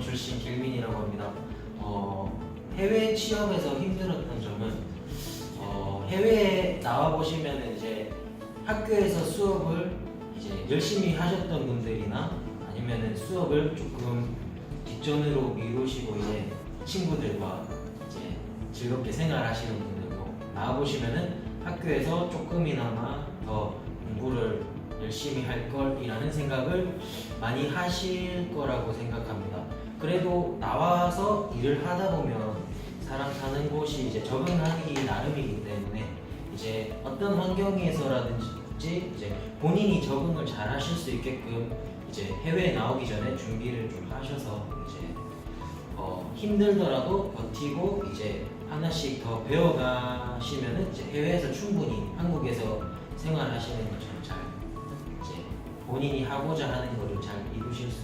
출신 길민이라고 합니다. 어, 해외 취업에서 힘들었던 점은 어, 해외에 나와 보시면 이제 학교에서 수업을 이제 열심히 하셨던 분들이나 아니면은 수업을 조금 뒷전으로 미루시고 이제 친구들과 이제 즐겁게 생활하시는 분들도 나와 보시면은 학교에서 조금이나마 더 열심히 할 걸이라는 생각을 많이 하실 거라고 생각합니다. 그래도 나와서 일을 하다 보면 사람 사는 곳이 이제 적응하기 나름이기 때문에 이제 어떤 환경에서라든지 이제 본인이 적응을 잘 하실 수 있게끔 이제 해외에 나오기 전에 준비를 좀 하셔서 이제 어, 힘들더라도 버티고 이제 하나씩 더 배워가시면은 이제 해외에서 충분히 한국에서 생활하시는 것처럼 잘 본인이 하고자 하는 거를 잘 이루실 수